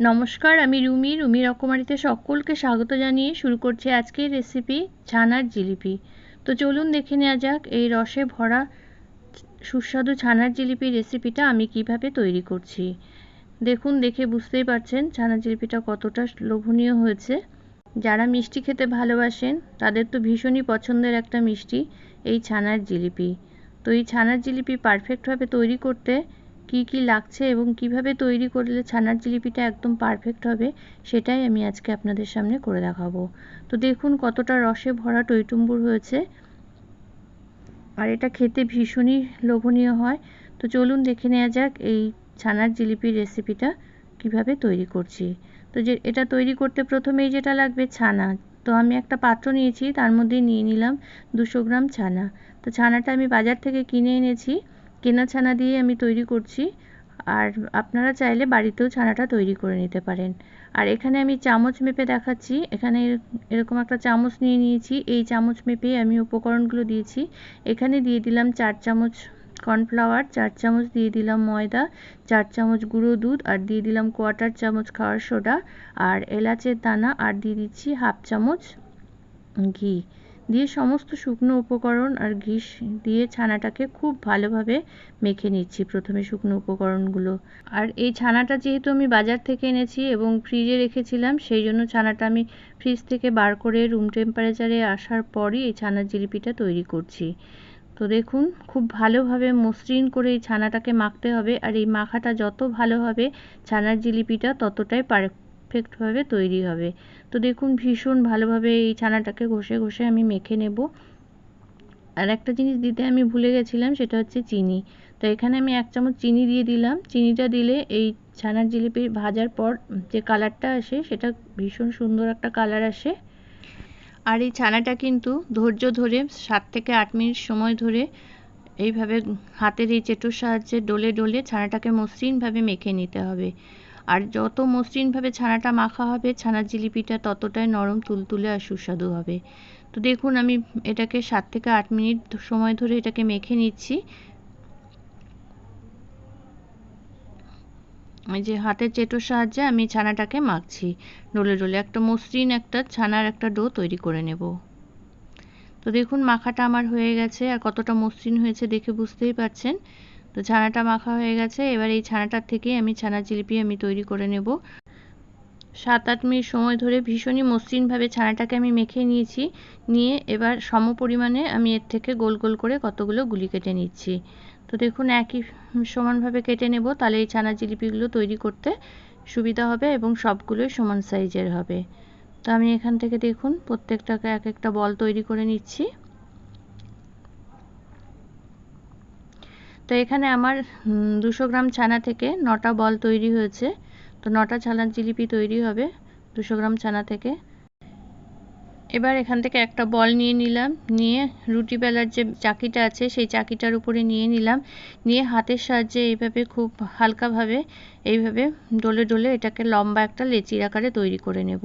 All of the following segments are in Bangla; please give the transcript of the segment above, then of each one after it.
নমস্কার, আমি রুমি। রুমি রকমারিতে সকলকে স্বাগত জানিয়ে শুরু করছি আজকের রেসিপি ছানার জিলিপি। তো চলুন দেখে নেওয়া যাক এই রসে ভরা সুস্বাদু ছানার জিলিপি রেসিপিটা আমি কীভাবে তৈরি করছি। দেখুন, দেখে বুঝতেই পারছেন ছানার জিলিপিটা কতটা লোভনীয় হয়েছে। যারা মিষ্টি খেতে ভালোবাসেন, তাদের তো ভীষণই পছন্দের একটা মিষ্টি, এই ছানার জিলিপি। তো এই ছানার জিলিপি পারফেক্টভাবে তৈরি করতে কি কি লাগছে এবং কীভাবে তৈরি করলে ছানার জিলিপিটা একদম পারফেক্ট হবে, সেটাই আমি আজকে আপনাদের সামনে করে দেখাবো। তো দেখুন কতটা রসে ভরা টইটুম্বুর হয়েছে। আর এটা খেতে ভীষণই লোভনীয় হয়। তো চলুন দেখে নেওয়া যাক এই ছানার জিলিপির রেসিপিটা কীভাবে তৈরি করছি। তো যে এটা তৈরি করতে প্রথমেই যেটা লাগবে ছানা। তো আমি একটা পাত্র নিয়েছি, তার মধ্যে নিয়ে নিলাম দুশো গ্রাম ছানা। তো ছানাটা আমি বাজার থেকে কিনে এনেছি। কেনা ছানা দিয়ে আমি তৈরি করছি। আর আপনারা চাইলে বাড়িতেও ছানাটা তৈরি করে নিতে পারেন। আর এখানে আমি চামচ মেপে দেখাচ্ছি। এখানে এরকম একটা চামচ নিয়ে নিয়েছি। এই চামচ মেপে আমি উপকরণগুলো দিয়েছি। এখানে দিয়ে দিলাম চার চামচ কর্নফ্লাওয়ার, চার চামচ দিয়ে দিলাম ময়দা, চার চামচ গুঁড়ো দুধ, আর দিয়ে দিলাম কোয়াটার চামচ খাওয়ার সোডা, আর এলাচের দানা, আর দিয়ে দিচ্ছি হাফ চামচ ঘি। দিয়ে সমস্ত শুকনো উপকরণ আর ঘি দিয়ে ছানাটাকে খুব ভালোভাবে মেখে নিচ্ছি প্রথমে শুকনো উপকরণগুলো। আর এই ছানাটা যেহেতু আমি বাজার থেকে এনেছি এবং ফ্রিজে রেখেছিলাম, সেই জন্য ছানাটা আমি ফ্রিজ থেকে বার করে রুম টেম্পারেচারে আসার পরই এই ছানার জিলিপিটা তৈরি করছি। তো দেখুন, খুব ভালোভাবে মসৃণ করে এই ছানাটাকে মাখতে হবে আর এই মাখাটা যত ভালো হবে, ছানার জিলিপিটা ততটাই পারফেক্টভাবে তৈরি হবে। তো দেখুন, ভীষণ ভালোভাবে এই ছানাটাকে ঘষে ঘষে আমি মেখে নেব। আর একটা জিনিস দিতে আমি ভুলে গেছিলাম, সেটা হচ্ছে চিনি। তো এখানে আমি এক চামচ চিনি দিয়ে দিলাম। চিনিটা দিলে এই ছানার জিলিপি ভাজার পর যে কালারটা আসে, সেটা ভীষণ সুন্দর একটা কালার আসে। আর এই ছানাটা কিন্তু ধৈর্য ধরে সাত থেকে আট মিনিট সময় ধরে এইভাবে হাতের এই চেটোর সাহায্যে ডলে ডলে ছানাটাকে মসৃণভাবে মেখে নিতে হবে। আর যত মসৃণভাবে ছানাটা মাখা হবে, ছানার জিলিপিটা ততটাই নরম, তুলতুলে আর সুস্বাদু হবে। তো দেখুন, আমি এটাকে সাত থেকে আট মিনিট সময় ধরে এটাকে মেখে নিচ্ছি। এই যে হাতের চেটোর সাহায্যে আমি ছানাটাকে মাখছি। ডোলে ডোলে একটা মসৃণ একটা ছানার একটা ডো তৈরি করে নেব। তো দেখুন, মাখাটা আমার হয়ে গেছে আর কতটা মসৃণ হয়েছে দেখে বুঝতেই পারছেন। তো ছানাটা মাখা হয়ে গেছে। এবার এই ছানাটার থেকেই আমি ছানা জিলিপি আমি তৈরি করে নেব। সাত আট মিনিট সময় ধরে ভীষণই মসৃণভাবে ছানাটাকে আমি মেখে নিয়েছি। নিয়ে এবার সম পরিমাণে আমি এর থেকে গোল গোল করে কতগুলো গুলি কেটে নিচ্ছি। তো দেখুন একই সমানভাবে কেটে নেব। তাহলে এই ছানা জিলিপিগুলো তৈরি করতে সুবিধা হবে এবং সবগুলোই সমান সাইজের হবে। তো আমি এখান থেকে দেখুন প্রত্যেকটাকে এক একটা বল তৈরি করে নিচ্ছি। তো এখানে আমার দুশো গ্রাম ছানা থেকে নটা বল তৈরি হয়েছে। তো নটা ছানার জিলিপি তৈরি হবে দুশো গ্রাম ছানা থেকে। এবার এখান থেকে একটা বল নিয়ে নিলাম, নিয়ে রুটি বেলার যে চাকিটা আছে সেই চাকিটার উপরে নিয়ে নিলাম, নিয়ে হাতের সাহায্যে এইভাবে খুব হালকাভাবে এইভাবে ডলে ডলে এটাকে লম্বা একটা লেচির আকারে তৈরি করে নেব।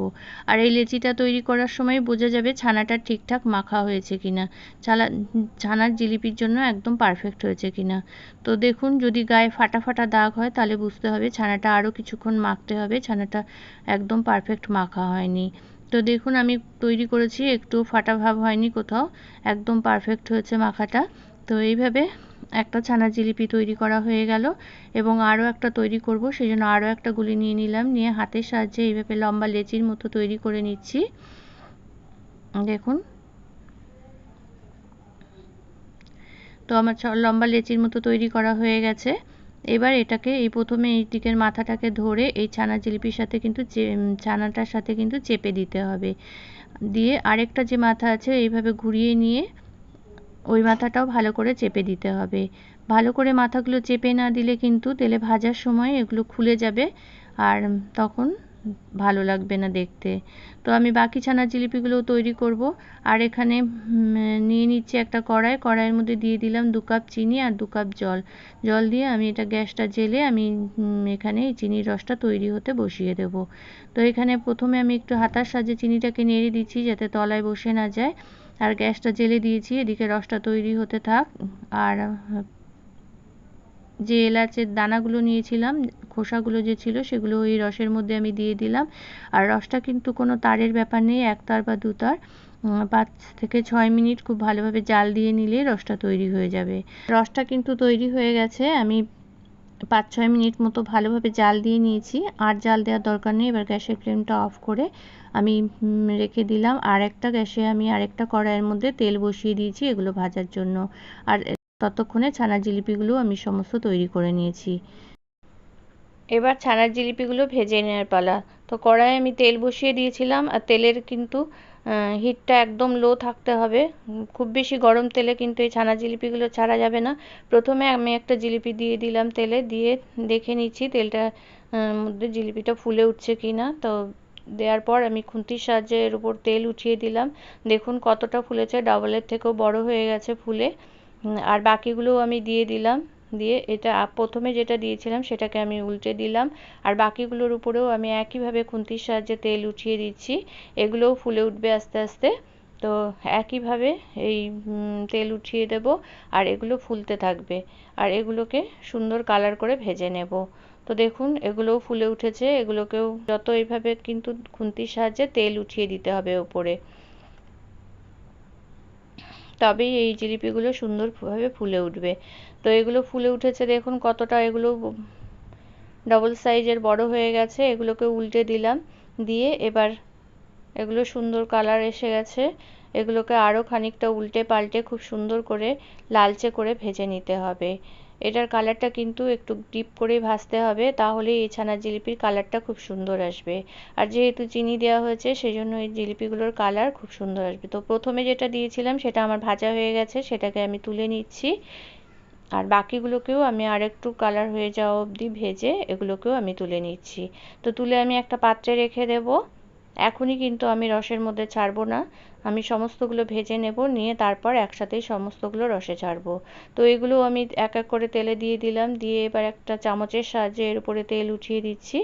আর এই লেচিটা তৈরি করার সময় বোঝা যাবে ছানাটা ঠিকঠাক মাখা হয়েছে কিনা ছানা ছানার জিলিপির জন্য একদম পারফেক্ট হয়েছে কিনা। তো দেখুন, যদি গায়ে ফাটা ফাটা দাগ হয় তাহলে বুঝতে হবে ছানাটা আরও কিছুক্ষণ মাখতে হবে, ছানাটা একদম পারফেক্ট মাখা হয়নি। তো দেখুন, আমি তৈরি করেছি, একটু ফাটা ভাব হয়নি কোথাও, একদম পারফেক্ট হয়েছে মাখাটা। তো এইভাবে একটা ছানা জিলিপি তৈরি করা হয়ে গেল, এবং আরও একটা তৈরি করব সেই জন্য আরও একটা গুলি নিয়ে নিলাম, নিয়ে হাতের সাহায্যে এইভাবে লম্বা লেচির মতো তৈরি করে নিচ্ছি। দেখুন। তো আমার লম্বা লেচির মতো তৈরি করা হয়ে গেছে। এবার এটাকে এই প্রথমে এই দিকের মাথাটাকে ধরে এই ছানা জিলিপির সাথে কিন্তু ছানাটার সাথে কিন্তু চেপে দিতে হবে। দিয়ে আরেকটা যে মাথা আছে এইভাবে ঘুরিয়ে নিয়ে ওই মাথাটাও ভালো করে চেপে দিতে হবে। ভালো করে মাথাগুলো চেপে না দিলে কিন্তু তেলে ভাজার সময় এগুলো খুলে যাবে। আর তখন ভালো লাগবে না দেখতে। তো আমি বাকি ছানার জিলিপিগুলোও তৈরি করব। আর এখানে নিয়ে নিচ্ছি একটা কড়াই। কড়াইয়ের মধ্যে দিয়ে দিলাম দু কাপ চিনি আর দু কাপ জল। জল দিয়ে আমি এটা গ্যাসটা জেলে আমি এখানে এই চিনির রসটা তৈরি হতে বসিয়ে দেব। তো এখানে প্রথমে আমি একটু হাতার সাহায্যে চিনিটাকে নেড়ে দিচ্ছি যাতে তলায় বসে না যায়। আর গ্যাসটা জেলে দিয়েছি, এদিকে রসটা তৈরি হতে থাক। আর যে এলাচের দানাগুলো নিয়েছিলাম, খোসাগুলো যে ছিল সেগুলো ওই রসের মধ্যে আমি দিয়ে দিলাম। আর রসটা কিন্তু কোনো তারের ব্যাপার নেই, এক তার বা দু তার। পাঁচ থেকে ছয় মিনিট খুব ভালোভাবে জাল দিয়ে নিলে রসটা তৈরি হয়ে যাবে। রসটা কিন্তু তৈরি হয়ে গেছে, আমি পাঁচ ছয় মিনিট মতো ভালোভাবে জাল দিয়ে নিয়েছি। আর জাল দেওয়ার দরকার নেই, এবার গ্যাসের ফ্লেমটা অফ করে আমি রেখে দিলাম। আর একটা গ্যাসে আমি আরেকটা কড়াইয়ের মধ্যে তেল বসিয়ে দিয়েছি এগুলো ভাজার জন্য। আর ততক্ষণে ছানার জিলিপিগুলো আমি সমস্ত তৈরি করে নিয়েছি। এবার ছানার জিলিপিগুলো ভেজে নেওয়ার পালা। তো কড়াইয়ে আমি তেল বসিয়ে দিয়েছিলাম আর তেলের কিন্তু হিটটা একদম লো থাকতে হবে। খুব বেশি গরম তেলে কিন্তু এই ছানা জিলিপিগুলো ছাড়া যাবে না। প্রথমে আমি একটা জিলিপি দিয়ে দিলাম তেলে, দিয়ে দেখে নিচ্ছি তেলটা মধ্যে জিলিপিটা ফুলে উঠছে কি না তো দেওয়ার পর আমি খুন্তির সাহায্যে এর উপর তেল উঠিয়ে দিলাম। দেখুন কতটা ফুলেছে ডাবলের থেকেও বড় হয়ে গেছে ফুলে। আর বাকিগুলোও আমি দিয়ে দিলাম। দিয়ে এটা প্রথমে যেটা দিয়েছিলাম সেটাকে আমি উল্টে দিলাম। আর বাকিগুলোর উপরেও আমি একইভাবে খুন্তির সাহায্যে তেল উঠিয়ে দিচ্ছি। এগুলোও ফুলে উঠবে আস্তে আস্তে। তো একইভাবে এই তেল উঠিয়ে দেব। আর এগুলো ফুলতে থাকবে। আর এগুলোকে সুন্দর কালার করে ভেজে নেব। তো দেখুন, এগুলোও ফুলে উঠেছে। এগুলোকেও যত এইভাবে কিন্তু খুন্তির সাহায্যে তেল উঠিয়ে দিতে হবে ওপরে। তবেই এই জিলিপিগুলো সুন্দরভাবে ফুলে উঠবে। তো এগুলো ফুলে উঠেছে, দেখুন কতটা এগুলো ডবল সাইজের বড় হয়ে গেছে, এগুলোকে উল্টে দিলাম, দিয়ে এবার এগুলো সুন্দর কালার এসে গেছে। এগুলোকে আরও খানিকটা উল্টে পাল্টে খুব সুন্দর করে লালচে করে ভেজে নিতে হবে। এটার কালারটা কিন্তু একটু ডিপ করে ভাজতে হবে, তাহলে এই ছানার জিলিপির কালারটা খুব সুন্দর আসবে। আর যেহেতু চিনি দেওয়া হয়েছে সেই জন্য এই জিলিপিগুলোর কালার খুব সুন্দর আসবে। তো প্রথমে যেটা দিয়েছিলাম, সেটা আমার ভাজা হয়ে গেছে, সেটাকে আমি তুলে নিচ্ছি। আর বাকিগুলোকেও আমি আর একটু কালার হয়ে যাওয়া অবধি ভেজে এগুলোকেও আমি তুলে নিচ্ছি। তো তুলে আমি একটা পাত্রে রেখে দেব। এখনই কিন্তু আমি রসের মধ্যে ছাড়বো না। আমি সমস্তগুলো ভেজে নেব, নিয়ে তারপর একসাথেই সমস্তগুলো রসে ছাড়বো। তো এগুলো আমি এক এক করে তেলে দিয়ে দিলাম। দিয়ে এবার একটা চামচের সাহায্যে এর উপরে তেল উঠিয়ে দিচ্ছি।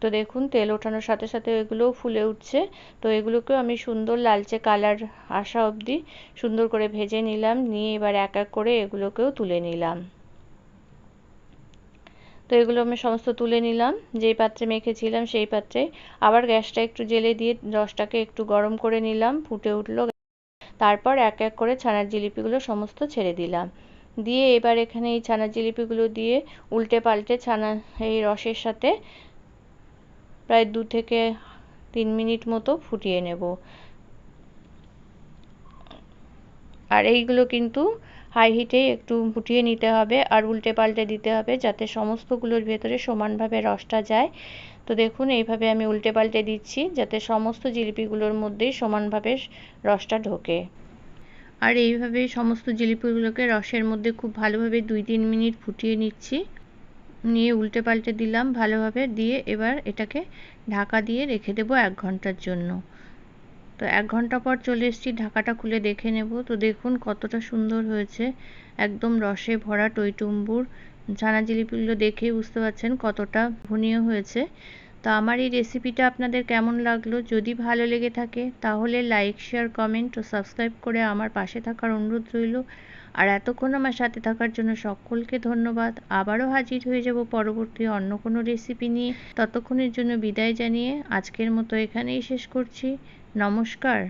তো দেখুন, তেল ওঠানোর সাথে সাথে এগুলোও ফুলে উঠছে। তো এগুলোকেও আমি সুন্দর লালচে কালার আসা অবধি সুন্দর করে ভেজে নিলাম। নিয়ে এবার এক এক করে এগুলোকেও তুলে নিলাম। তো এগুলো আমি সমস্ত তুলে নিলাম। যেই পাত্রে মেখেছিলাম সেই পাত্রে। আবার গ্যাসটা একটু জেলে দিয়ে রসটাকে একটু গরম করে নিলাম, ফুটে উঠল। তারপর এক এক করে ছানার জিলিপিগুলো সমস্ত ছেড়ে দিলাম। দিয়ে এবার এখানে এই ছানার জিলিপিগুলো দিয়ে উল্টে পাল্টে ছানা এই রসের সাথে প্রায় দু থেকে তিন মিনিট মতো ফুটিয়ে নেব। আর এইগুলো কিন্তু হাই হিটেই একটু ফুটিয়ে নিতে হবে আর উল্টে পাল্টে দিতে হবে যাতে সমস্তগুলোর ভেতরে সমানভাবে রসটা যায়। তো দেখুন, এইভাবে আমি উল্টে পাল্টে দিচ্ছি যাতে সমস্ত জিলিপিগুলোর মধ্যেই সমানভাবে রসটা ঢোকে। আর এইভাবে সমস্ত জিলিপিগুলোকে রসের মধ্যে খুব ভালোভাবে দুই তিন মিনিট ফুটিয়ে নিচ্ছি। নিয়ে উল্টে পাল্টে দিলাম ভালোভাবে, দিয়ে এবার এটাকে ঢাকা দিয়ে রেখে দেবো এক ঘণ্টার জন্য। তো এক ঘণ্টা পর চলে এসেছি, ঢাকাটা খুলে দেখে নেব। তো দেখুন কতটা সুন্দর হয়েছে। একদম রসে ভরা টইটুম্বুর ছানা জিলিপিগুলো দেখেই বুঝতে পারছেন কতটা ভুনীয় হয়েছে। তো আমার এই রেসিপিটা আপনাদের কেমন লাগল? যদি ভালো লেগে থাকে, তাহলে লাইক শেয়ার কমেন্ট ও সাবস্ক্রাইব করে আমার পাশে থাকার অনুরোধ রইল। আর এতক্ষণ আমার সাথে থাকার জন্য সকলকে ধন্যবাদ। আবারও হাজির হয়ে যাব পরবর্তী অন্য কোনো রেসিপি নিয়ে। ততক্ষণের জন্য বিদায় জানিয়ে আজকের মতো এখানেই শেষ করছি। নমস্কার।